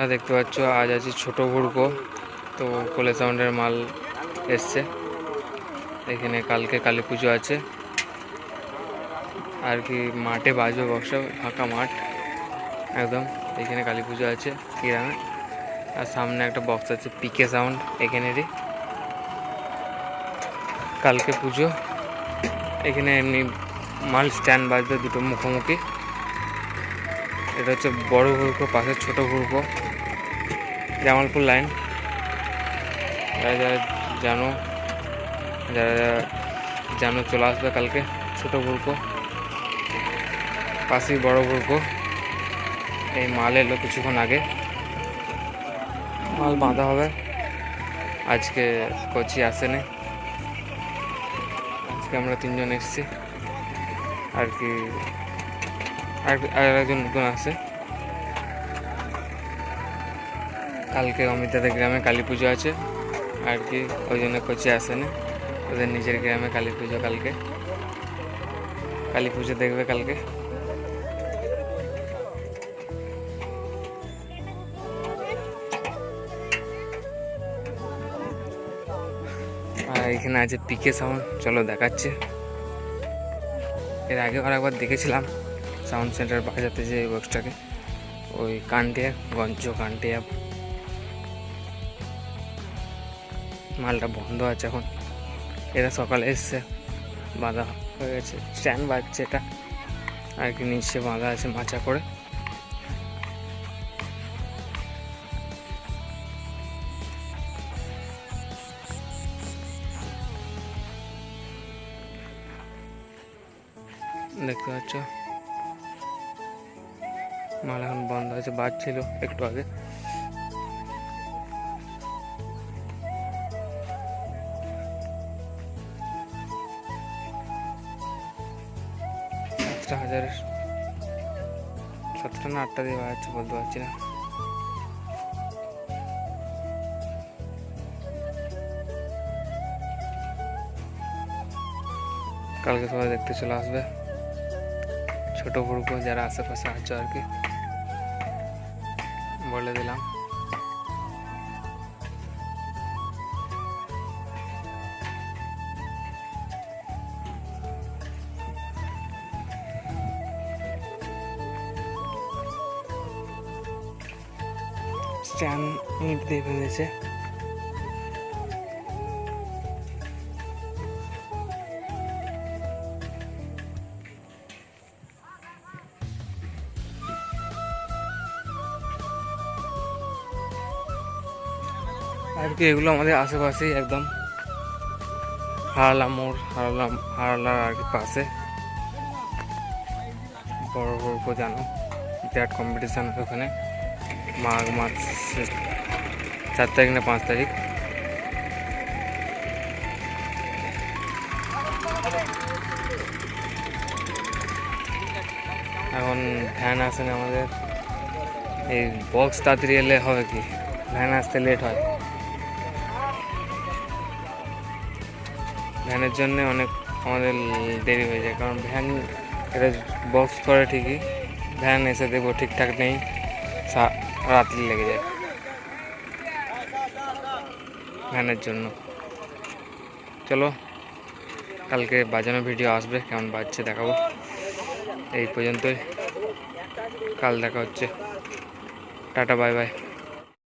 হ্যাঁ দেখতে পাচ্ছ, আজ আছে ছোট ঘুরকো তো কোলে সাউন্ডের মাল এসছে। এখানে কালকে কালী পুজো আছে। আর কি মাঠে বাজবে বক্সা, ফাঁকা মাঠ। একদম, এখানে কালী পুজো আছে গ্রামে আর সামনে একটা বক্স আছে, পিকে সাউন্ড, এখানেরই। কালকে পুজো। এখানে এমনি মাল স্ট্যান্ড বাজবে দুটো মুখোমুখি। এটা হচ্ছে বড় ঘুরকো পাশে ছোট ঘুরকো জামালপুর লাইন যারা যারা জানো, যারা যারা জানো চলে আসবে কালকে, ছোট ঘুরকো পাশেই বড় ঘুরকো এই মাল এলো কিছুক্ষণ আগে। মাল বাঁধা হবে। আজকে কোচি আসেনি। আজকে আমরা তিনজন এসেছি। আর কি আর আর একজন নতুন আছে। কালকে অমিতাদের গ্রামে কালী পুজো আছে। আর কি, ওই জন্য কোচি আসেনি। ওদের নিজের গ্রামে কালী পুজো কালকে। কালী পুজো দেখবে কালকে। আর এখানে আছে পিকে সাউন্ড। চলো দেখাচ্ছে। এর আগে আর একবার দেখেছিলাম। সাউন্ড সেন্টার বাজাতে যে বক্সটাকে ওই কান্টিয়া গঞ্জ কান্টিয়া মালটা বন্ধ আছে এখন। এরা সকালে এসছে, বাঁধা হয়ে গেছে। স্ট্যান্ড বাজছে এটা। আর কি নিচে বাঁধা আছে মাচা করে। দেখতে পাচ্ছ? মাল এখন বন্ধ হয়েছে বাজছিল একটু আগে। সাতটা হাজারের সাতটা না আটটা দিয়ে বাজাচ্ছে বলতে পারছি না। কালকে সবাই দেখতে চলে আসবে। ছোট গ্রুপও যারা আশেপাশে আছে আর কি। বলে দিলাম। স্ট্যান্ড ইট দিয়ে ভেঙেছে আর কি এগুলো আমাদের আশেপাশেই একদম। হারালা মোড় হারালা হারালার আর কি পাশে। বড় বড় জানো, বিরাট কম্পিটিশান ওখানে। মাঘ মাস চার তারিখ না পাঁচ তারিখ। এখন ভ্যান আসেন আমাদের। এই বক্স তাড়াতাড়ি এলে হবে কি? ভ্যান আসতে লেট হয়। ভ্যানের জন্য অনেক আমাদের দেরি হয়ে যায়, কারণ ভ্যান এটা বক্স করে ঠিকই, ভ্যান এসে দেখব ঠিকঠাক নেই রাত্রি লেগে যায় ভ্যানের জন্য। চলো, কালকে বাজানো ভিডিও আসবে, কেমন বাজছে দেখাবো। এই পর্যন্তই, কাল দেখা হচ্ছে। Tata bye bye